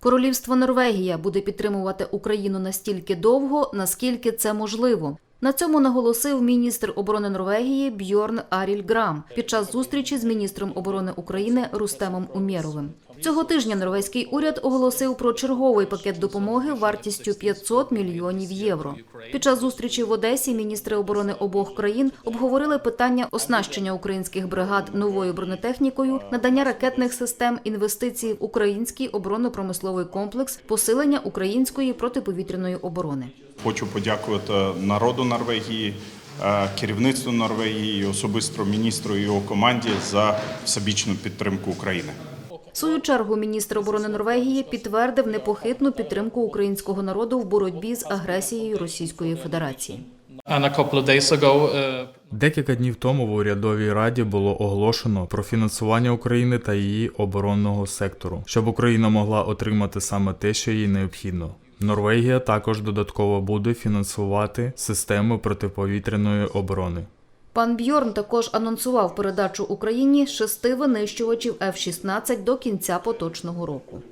Королівство Норвегія буде підтримувати Україну настільки довго, наскільки це можливо. На цьому наголосив міністр оборони Норвегії Бьорн Аріль Грам під час зустрічі з міністром оборони України Рустемом Умєровим. Цього тижня норвезький уряд оголосив про черговий пакет допомоги вартістю 500 мільйонів євро. Під час зустрічі в Одесі міністри оборони обох країн обговорили питання оснащення українських бригад новою бронетехнікою, надання ракетних систем, інвестиції в український оборонно-промисловий комплекс, посилення української протиповітряної оборони. Хочу подякувати народу Норвегії, е, керівництву Норвегії, особисто міністру і його команді за всебічну підтримку України. В свою чергу міністр оборони Норвегії підтвердив непохитну підтримку українського народу в боротьбі з агресією Російської Федерації. Uh, Декілька днів тому в урядовій раді було оголошено про фінансування України та її оборонного сектору, щоб Україна могла отримати саме те, що їй необхідно. Норвегія також додатково буде фінансувати системи протиповітряної оборони. Пан Бьорн також анонсував передачу Україні шести винищувачів F-16 до кінця поточного року.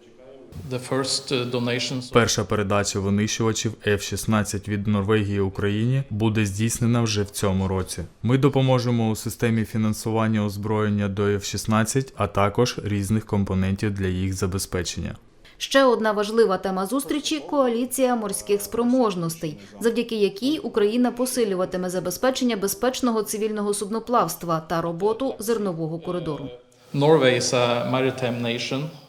uh, Перша передача винищувачів F-16 від Норвегії Україні буде здійснена вже в цьому році. Ми допоможемо у системі фінансування озброєння до F-16, а також різних компонентів для їх забезпечення. Ще одна важлива тема зустрічі коаліція морських спроможностей, завдяки якій Україна посилюватиме забезпечення безпечного цивільного судноплавства та роботу зернового коридору. Norway is a.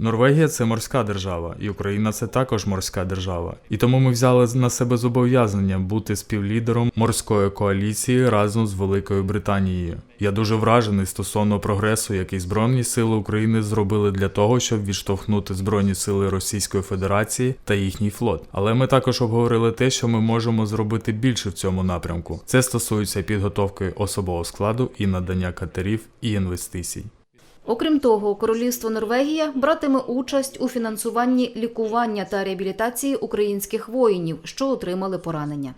Норвегія це морська держава, і Україна це також морська держава. І тому ми взяли на себе зобов'язання бути співлідером морської коаліції разом з Великою Британією. Я дуже вражений стосовно прогресу, який Збройні сили України зробили для того, щоб відштовхнути Збройні сили Російської Федерації та їхній флот. Але ми також обговорили те, що ми можемо зробити більше в цьому напрямку. Це стосується підготовки особового складу і надання катерів і інвестицій. Окрім того, королівство Норвегія братиме участь у фінансуванні лікування та реабілітації українських воїнів, що отримали поранення.